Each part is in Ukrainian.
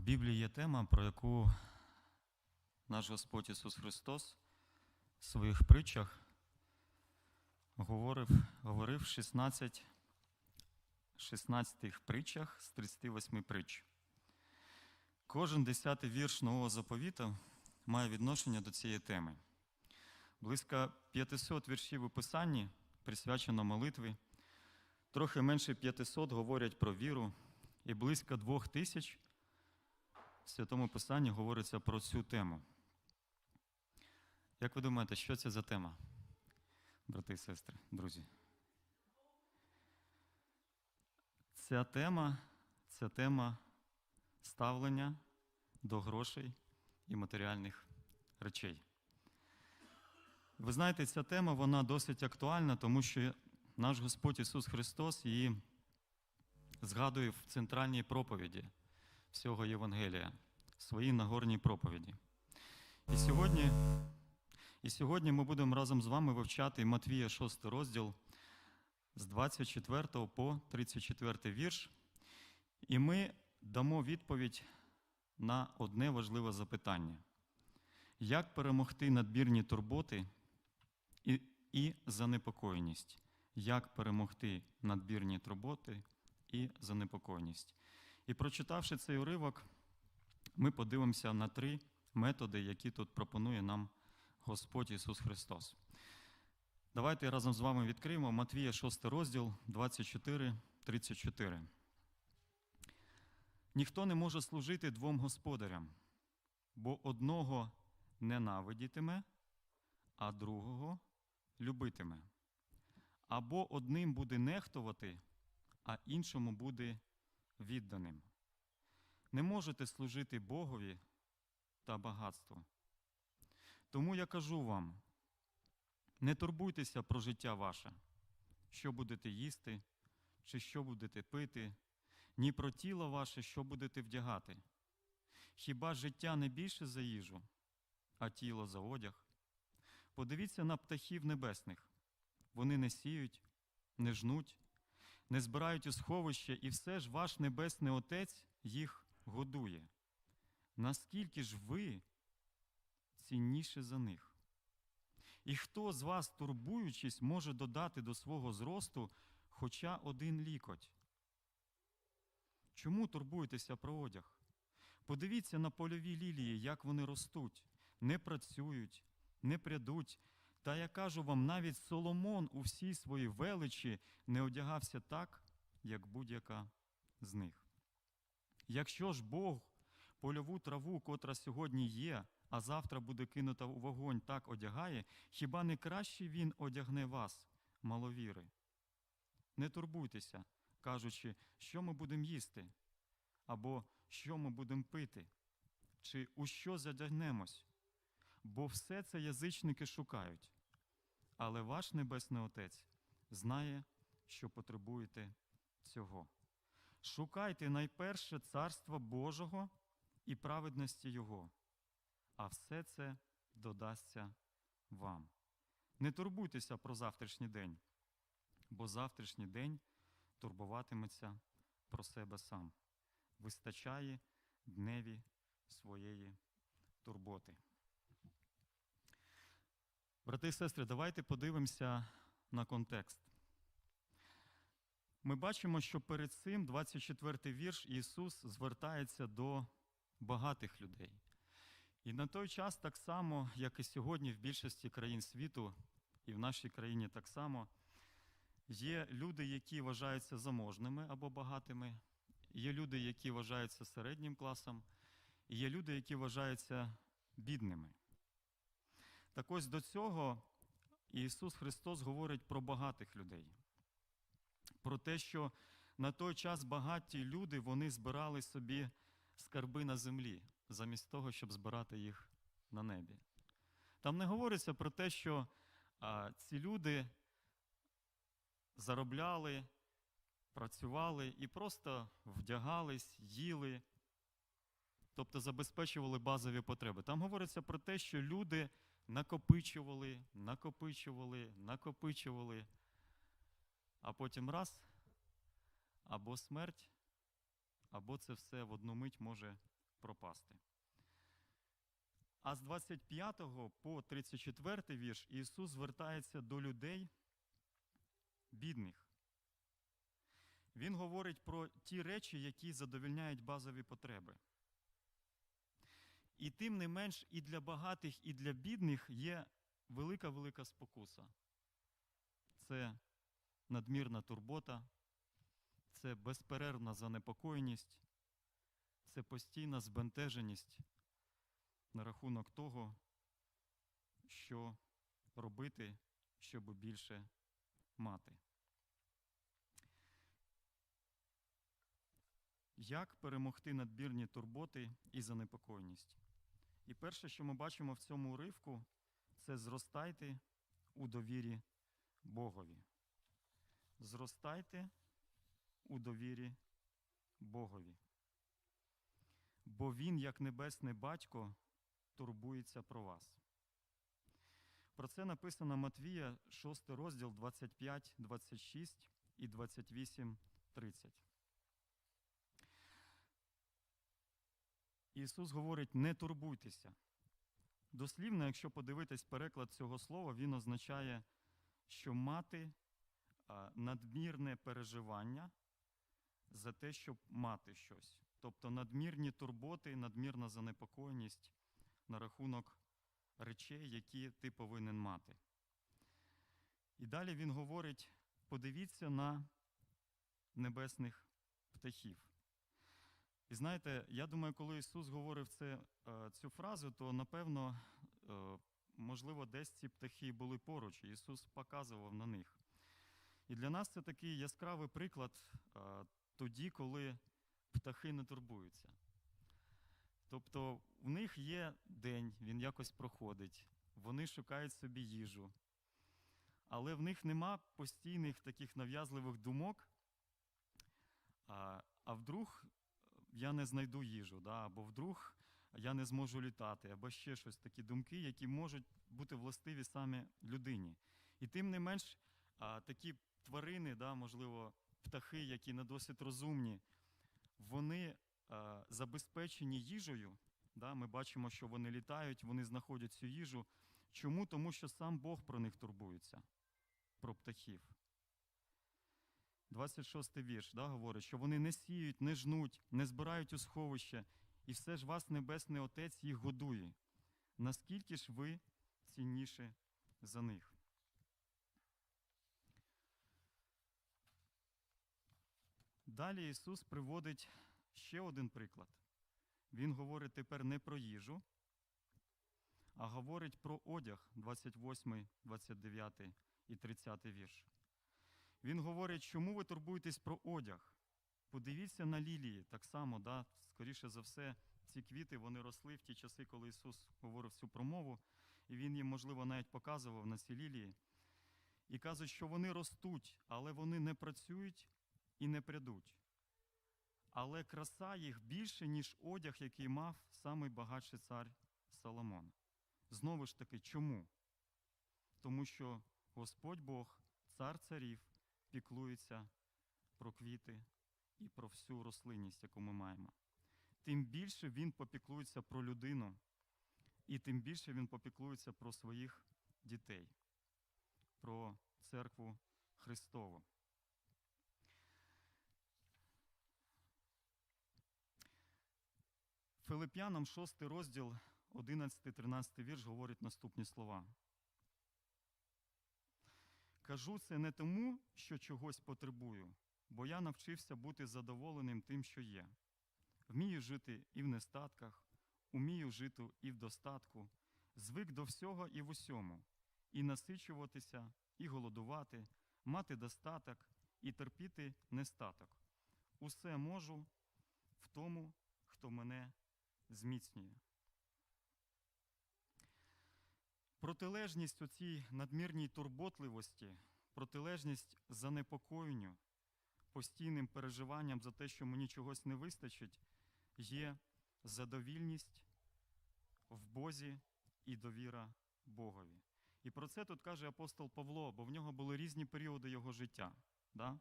В Біблії є тема, про яку наш Господь Ісус Христос в своїх притчах говорив, говорив 16, 16 притчах з 38 притч. Кожен десятий вірш нового заповіту має відношення до цієї теми. Близько 500 віршів у Писанні присвячено молитві, трохи менше 500 говорять про віру, і близько двох тисяч в Святому Писанні говориться про цю тему. Як ви думаєте, що це за тема, брати і сестри, друзі? Ця тема це тема ставлення до грошей і матеріальних речей. Ви знаєте, ця тема вона досить актуальна, тому що наш Господь Ісус Христос її згадує в центральній проповіді всього Євангелія, в своїй нагорній проповіді. І сьогодні, і сьогодні ми будемо разом з вами вивчати Матвія 6 розділ з 24 по 34 вірш. І ми дамо відповідь на одне важливе запитання: як перемогти надмірні турботи і, і занепокоєність? Як перемогти надмірні турботи і занепокоєність? І прочитавши цей уривок, ми подивимося на три методи, які тут пропонує нам Господь Ісус Христос. Давайте разом з вами відкриємо Матвія 6 розділ 24, 34. Ніхто не може служити двом господарям, бо одного ненавидітиме, а другого любитиме. Або одним буде нехтувати, а іншому буде відданим. Не можете служити Богові та багатству. Тому я кажу вам: не турбуйтеся про життя ваше, що будете їсти, чи що будете пити, ні про тіло ваше, що будете вдягати. Хіба життя не більше за їжу, а тіло за одяг? Подивіться на птахів небесних. Вони не сіють, не жнуть, не збирають у сховище, і все ж ваш Небесний Отець їх годує. Наскільки ж ви цінніше за них? І хто з вас, турбуючись, може додати до свого зросту хоча один лікоть? Чому турбуєтеся про одяг? Подивіться на польові лілії, як вони ростуть, не працюють, не прядуть. Та я кажу вам, навіть Соломон у всій своїй величі не одягався так, як будь-яка з них. Якщо ж Бог польову траву, котра сьогодні є, а завтра буде кинута у вогонь, так одягає, хіба не краще Він одягне вас, маловіри? Не турбуйтеся, кажучи, що ми будемо їсти, або що ми будемо пити, чи у що задягнемось, бо все це язичники шукають. Але ваш Небесний Отець знає, що потребуєте цього. Шукайте найперше Царства Божого і праведності Його, а все це додасться вам. Не турбуйтеся про завтрашній день, бо завтрашній день турбуватиметься про себе сам. Вистачає дневі своєї турботи. Брати і сестри, давайте подивимося на контекст. Ми бачимо, що перед цим 24 вірш Ісус звертається до багатих людей. І на той час, так само, як і сьогодні в більшості країн світу, і в нашій країні так само, є люди, які вважаються заможними або багатими, є люди, які вважаються середнім класом, і є люди, які вважаються бідними. Так ось до цього Ісус Христос говорить про багатих людей, про те, що на той час багаті люди вони збирали собі скарби на землі, замість того, щоб збирати їх на небі. Там не говориться про те, що а, ці люди заробляли, працювали і просто вдягались, їли, тобто забезпечували базові потреби. Там говориться про те, що люди накопичували, накопичували, накопичували, а потім раз, або смерть, або це все в одну мить може пропасти. А з 25 по 34 вірш Ісус звертається до людей бідних. Він говорить про ті речі, які задовільняють базові потреби. І тим не менш, і для багатих, і для бідних є велика-велика спокуса. Це надмірна турбота, це безперервна занепокоєність, це постійна збентеженість на рахунок того, що робити, щоб більше мати. Як перемогти надбірні турботи і занепокоєність? І перше, що ми бачимо в цьому уривку, це зростайте у довірі Богові. Зростайте у довірі Богові. Бо Він, як небесний батько, турбується про вас. Про це написано Матвія, 6 розділ 25, 26 і 28, 30. Ісус говорить: не турбуйтеся. Дослівно, якщо подивитись переклад цього слова, він означає, що мати надмірне переживання за те, щоб мати щось. Тобто надмірні турботи, надмірна занепокоєність на рахунок речей, які ти повинен мати. І далі він говорить: подивіться на небесних птахів. І знаєте, я думаю, коли Ісус говорив це, е, цю фразу, то напевно, е, можливо, десь ці птахи були поруч, і Ісус показував на них. І для нас це такий яскравий приклад е, тоді, коли птахи не турбуються. Тобто в них є день, він якось проходить, вони шукають собі їжу, але в них нема постійних таких нав'язливих думок, а, а вдруг я не знайду їжу, да, або вдруг я не зможу літати, або ще щось такі думки, які можуть бути властиві саме людині. І тим не менш, такі тварини, да, можливо, птахи, які не досить розумні, вони забезпечені їжею. Да, Ми бачимо, що вони літають, вони знаходять цю їжу. Чому? Тому що сам Бог про них турбується, про птахів. 26 вірш да, говорить, що вони не сіють, не жнуть, не збирають у сховище, і все ж вас Небесний Отець їх годує. Наскільки ж ви цінніше за них? Далі Ісус приводить ще один приклад. Він говорить тепер не про їжу, а говорить про одяг 28, 29 і 30 вірш. Він говорить, чому ви турбуєтесь про одяг? Подивіться на лілії, так само, да, скоріше за все, ці квіти вони росли в ті часи, коли Ісус говорив цю промову, і Він їм, можливо, навіть показував на ці лілії. І каже, що вони ростуть, але вони не працюють і не прядуть. Але краса їх більше, ніж одяг, який мав самий багатший цар Соломон. Знову ж таки, чому? Тому що Господь Бог, цар царів, піклується про квіти і про всю рослинність, яку ми маємо. Тим більше він попіклується про людину, і тим більше він попіклується про своїх дітей, про церкву Христову. Филип'янам 6 розділ, 11-13 вірш говорить наступні слова. Кажу це не тому, що чогось потребую, бо я навчився бути задоволеним тим, що є. Вмію жити і в нестатках, умію жити і в достатку, звик до всього і в усьому, і насичуватися, і голодувати, мати достаток, і терпіти нестаток. Усе можу в тому, хто мене зміцнює. Протилежність у цій надмірній турботливості, протилежність занепокоєнню, постійним переживанням за те, що мені чогось не вистачить, є задовільність в Бозі і довіра Богові. І про це тут каже апостол Павло, бо в нього були різні періоди його життя, да?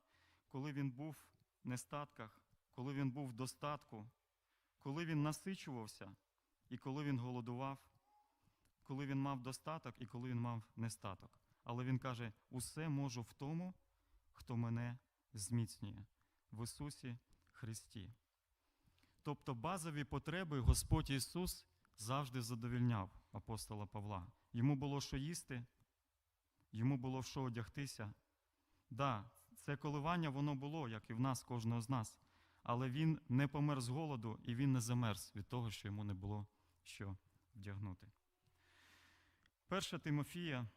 коли він був в нестатках, коли він був в достатку, коли він насичувався і коли він голодував, коли він мав достаток і коли він мав нестаток. Але він каже: усе можу в тому, хто мене зміцнює в Ісусі Христі. Тобто базові потреби Господь Ісус завжди задовільняв апостола Павла. Йому було що їсти, йому було що одягтися. Да, це коливання воно було, як і в нас, кожного з нас. Але він не помер з голоду і він не замерз від того, що йому не було що вдягнути. Перша Тимофія,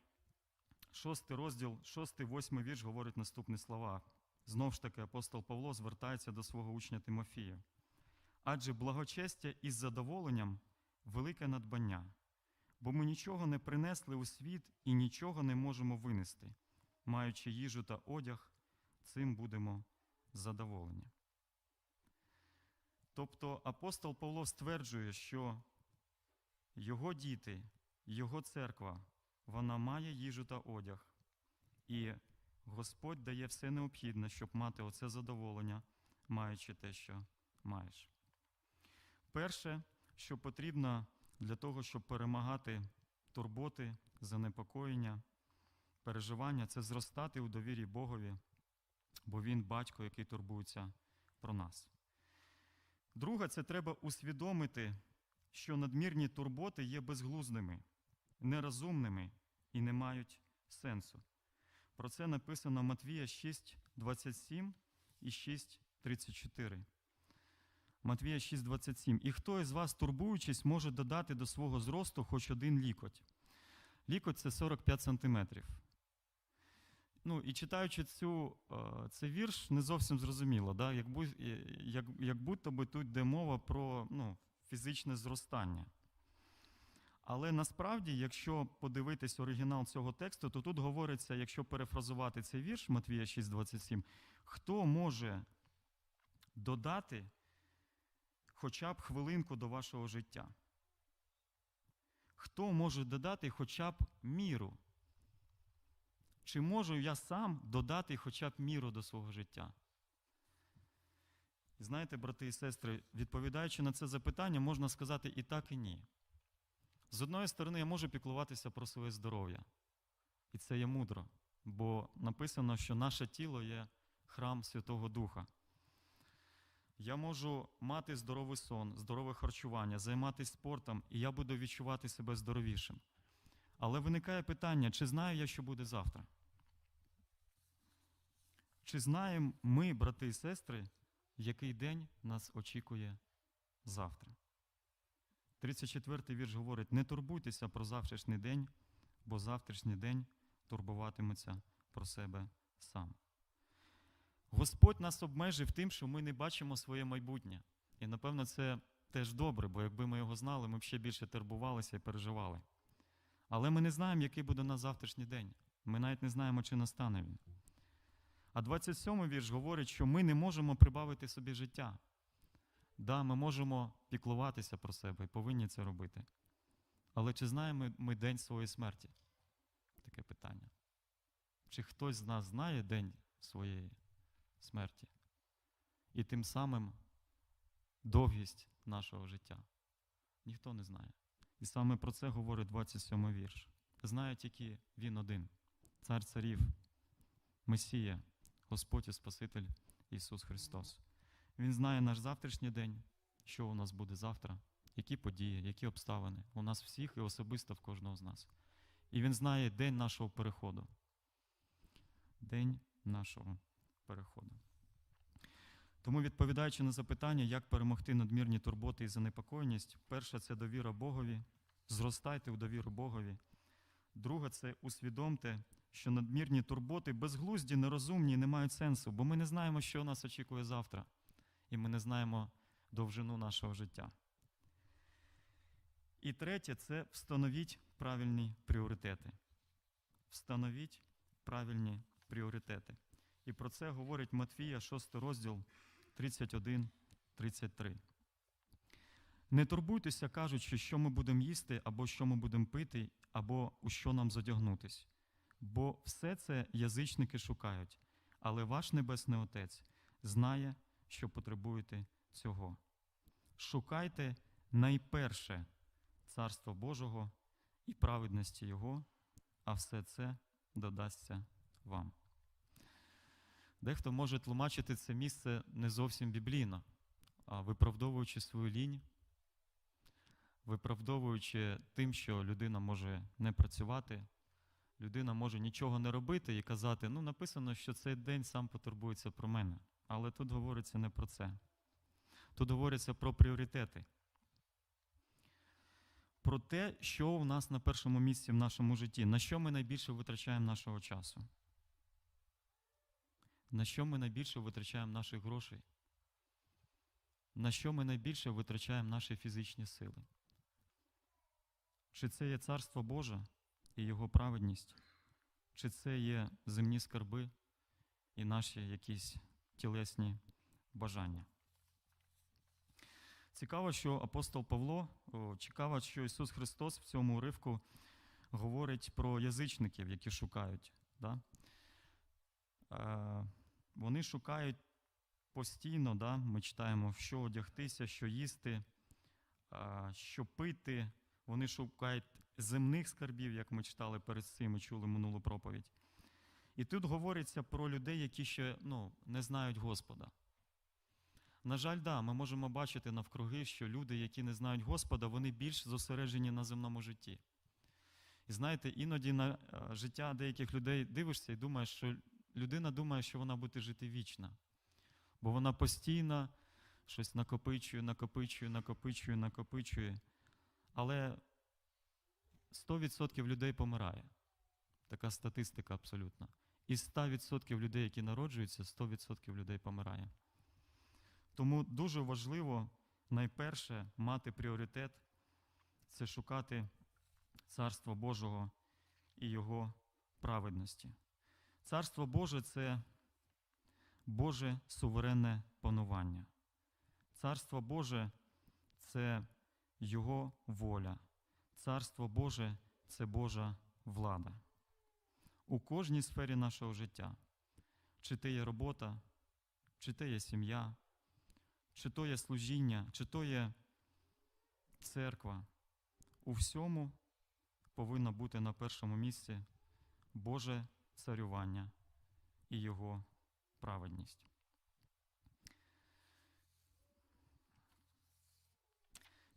шостий розділ, шостий, восьмий вірш говорить наступні слова. Знов ж таки, апостол Павло звертається до свого учня Тимофія. Адже благочестя із задоволенням велике надбання, бо ми нічого не принесли у світ і нічого не можемо винести. Маючи їжу та одяг, цим будемо задоволені. Тобто апостол Павло стверджує, що його діти, його церква, вона має їжу та одяг. І Господь дає все необхідне, щоб мати оце задоволення, маючи те, що маєш. Перше, що потрібно для того, щоб перемагати турботи, занепокоєння, переживання, це зростати у довірі Богові, бо Він батько, який турбується про нас. Друге, це треба усвідомити, що надмірні турботи є безглуздими, нерозумними і не мають сенсу. Про це написано Матвія 6, 27 і 6, 34. Матвія 6, 27. І хто із вас, турбуючись, може додати до свого зросту хоч один лікоть? Лікоть це 45 сантиметрів. Ну, і читаючи цю, е, цей вірш, не зовсім зрозуміло, да? як, як, як будто би тут йде мова про ну, фізичне зростання. Але насправді, якщо подивитись оригінал цього тексту, то тут говориться, якщо перефразувати цей вірш Матвія 6,27, хто може додати хоча б хвилинку до вашого життя? Хто може додати хоча б міру? Чи можу я сам додати хоча б міру до свого життя? Знаєте, брати і сестри, відповідаючи на це запитання, можна сказати і так, і ні. З одної сторони, я можу піклуватися про своє здоров'я. І це є мудро, бо написано, що наше тіло є храм Святого Духа. Я можу мати здоровий сон, здорове харчування, займатися спортом, і я буду відчувати себе здоровішим. Але виникає питання, чи знаю я, що буде завтра? Чи знаємо ми, брати і сестри, який день нас очікує завтра? 34-й вірш говорить: не турбуйтеся про завтрашній день, бо завтрашній день турбуватиметься про себе сам. Господь нас обмежив тим, що ми не бачимо своє майбутнє. І, напевно, це теж добре, бо якби ми його знали, ми б ще більше турбувалися і переживали. Але ми не знаємо, який буде на завтрашній день. Ми навіть не знаємо, чи настане він. А 27-й вірш говорить, що ми не можемо прибавити собі життя. Да, ми можемо піклуватися про себе і повинні це робити. Але чи знаємо ми день своєї смерті? Таке питання. Чи хтось з нас знає день своєї смерті? І тим самим довгість нашого життя? Ніхто не знає. І саме про це говорить 27 вірш. Знає тільки Він один, Цар Царів, Месія, Господь і Спаситель Ісус Христос. Він знає наш завтрашній день, що у нас буде завтра, які події, які обставини у нас всіх і особисто в кожного з нас. І Він знає день нашого переходу. День нашого переходу. Тому, відповідаючи на запитання, як перемогти надмірні турботи і занепокоєність, перше це довіра Богові, зростайте у довіру Богові. Друге це усвідомте, що надмірні турботи безглузді, нерозумні, не мають сенсу, бо ми не знаємо, що нас очікує завтра, і ми не знаємо довжину нашого життя. І третє це встановіть правильні пріоритети. Встановіть правильні пріоритети. І про це говорить Матфія, 6 розділ 31-33. Не турбуйтеся, кажучи, що ми будемо їсти, або що ми будемо пити, або у що нам задягнутись. Бо все це язичники шукають, але ваш Небесний Отець знає, що потребуєте цього. шукайте найперше Царство Божого і праведності Його, а все це додасться вам. Дехто може тлумачити це місце не зовсім біблійно, а виправдовуючи свою лінь, виправдовуючи тим, що людина може не працювати, людина може нічого не робити і казати, ну, написано, що цей день сам потурбується про мене. Але тут говориться не про це. Тут говориться про пріоритети. Про те, що у нас на першому місці в нашому житті, на що ми найбільше витрачаємо нашого часу, на що ми найбільше витрачаємо наших грошей, на що ми найбільше витрачаємо наші фізичні сили. Чи це є Царство Боже і Його праведність, чи це є земні скарби і наші якісь тілесні бажання. Цікаво, що апостол Павло, цікаво, що Ісус Христос в цьому уривку говорить про язичників, які шукають. Да? Е, вони шукають постійно, да? ми читаємо, що одягтися, що їсти, е, що пити. Вони шукають земних скарбів, як ми читали перед цим і чули минулу проповідь. І тут говориться про людей, які ще ну, не знають Господа. На жаль, да, ми можемо бачити навкруги, що люди, які не знають Господа, вони більш зосереджені на земному житті. І знаєте, іноді на е, життя деяких людей дивишся і думаєш, що людина думає, що вона буде жити вічно. Бо вона постійно щось накопичує, накопичує, накопичує, накопичує. Але 100% людей помирає. Така статистика абсолютно. Із 100% людей, які народжуються, 100% людей помирає. Тому дуже важливо найперше мати пріоритет це шукати Царство Божого і Його праведності. Царство Боже це Боже суверенне панування. Царство Боже це Його воля. Царство Боже це Божа влада. У кожній сфері нашого життя. Чи то є робота, чи то є сім'я, чи то є служіння, чи то є церква. У всьому повинно бути на першому місці Боже царювання і Його праведність.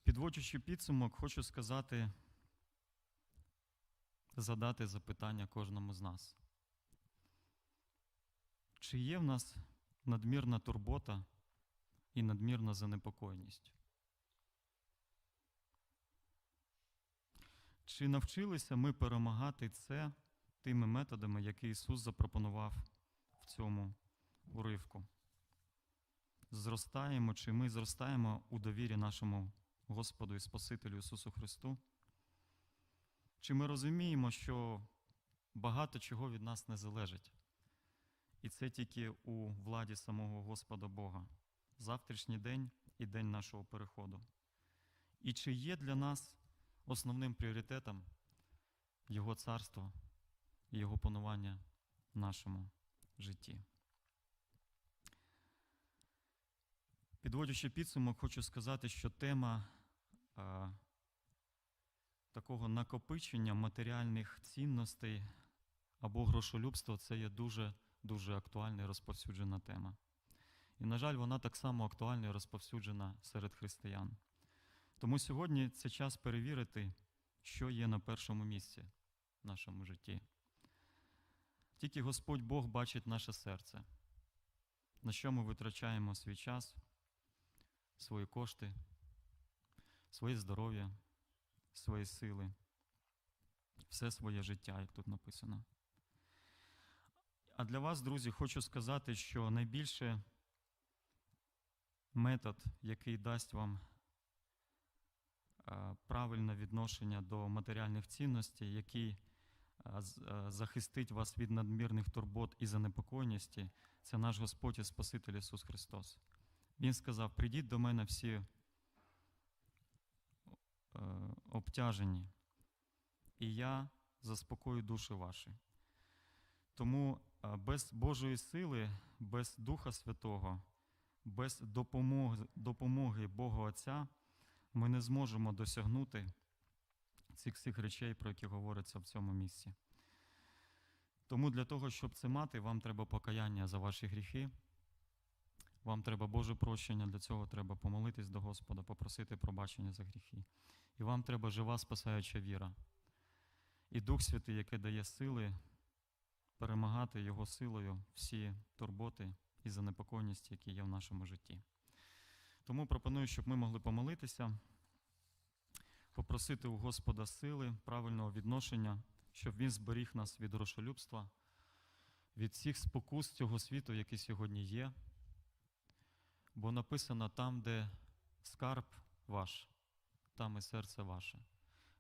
Підводячи підсумок, хочу сказати, задати запитання кожному з нас. Чи є в нас надмірна турбота і надмірна занепокоєність? Чи навчилися ми перемагати це тими методами, які Ісус запропонував в цьому уривку? Зростаємо, чи ми зростаємо у довірі нашому Господу і Спасителю Ісусу Христу? Чи ми розуміємо, що багато чого від нас не залежить? І це тільки у владі самого Господа Бога, завтрашній день і день нашого переходу. І чи є для нас основним пріоритетом Його царство і Його панування в нашому житті? Підводячи підсумок, хочу сказати, що тема а, такого накопичення матеріальних цінностей або грошолюбства це є дуже дуже актуальна і розповсюджена тема. І, на жаль, вона так само актуальна і розповсюджена серед християн. Тому сьогодні це час перевірити, що є на першому місці в нашому житті. Тільки Господь Бог бачить наше серце, на що ми витрачаємо свій час, свої кошти, своє здоров'я, свої сили, все своє життя, як тут написано. А для вас, друзі, хочу сказати, що найбільше метод, який дасть вам е, правильне відношення до матеріальних цінностей, який е, е, захистить вас від надмірних турбот і занепокоєності, це наш Господь і Спаситель Ісус Христос. Він сказав: прийдіть до мене всі обтяжені, і я заспокою душі ваші. Тому е, без Божої сили, без Духа Святого без допомоги, допомоги Бога Отця ми не зможемо досягнути цих всіх речей, про які говориться в цьому місці. Тому для того, щоб це мати, вам треба покаяння за ваші гріхи, вам треба Боже прощення, для цього треба помолитись до Господа, попросити пробачення за гріхи. І вам треба жива спасаюча віра. І Дух Святий, який дає сили перемагати Його силою всі турботи і занепокоєність, які є в нашому житті. Тому пропоную, щоб ми могли помолитися, попросити у Господа сили, правильного відношення, щоб Він зберіг нас від грошолюбства, від всіх спокус цього світу, які сьогодні є. Бо написано там, де скарб ваш, там і серце ваше.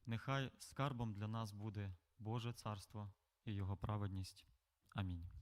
Нехай скарбом для нас буде Боже царство і Його праведність. Амінь.